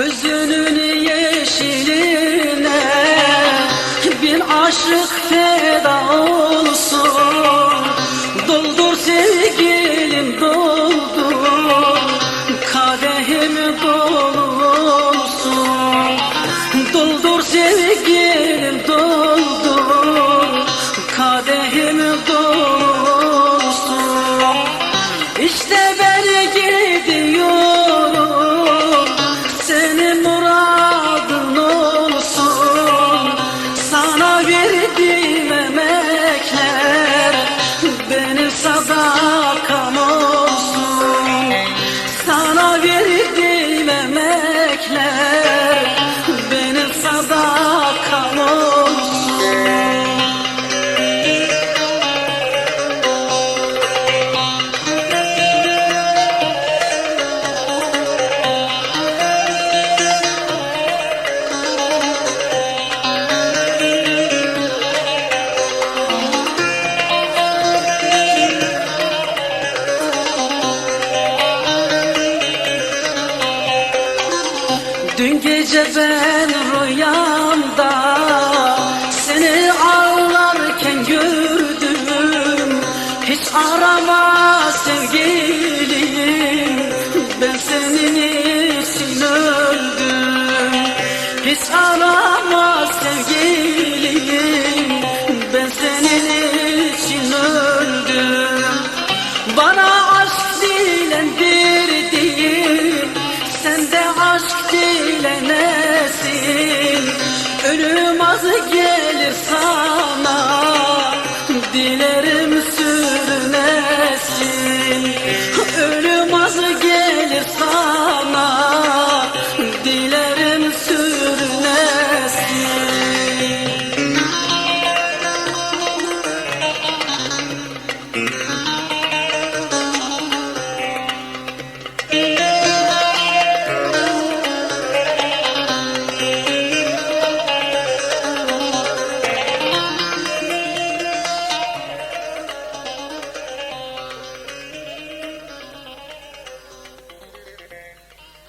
Gözünün yeşiline bin aşık feda olsun. Doldur sevgilim doldur. Kadehim dolu olsun. Doldur sevgilim doldur. Kadehim dolu olsun. İşte বাবা Dün gece ben rüyamda Seni ağlarken gördüm. Hiç arama sevgilim Ben senin için öldüm. Hiç arama dilenesin Ölüm az gelir sana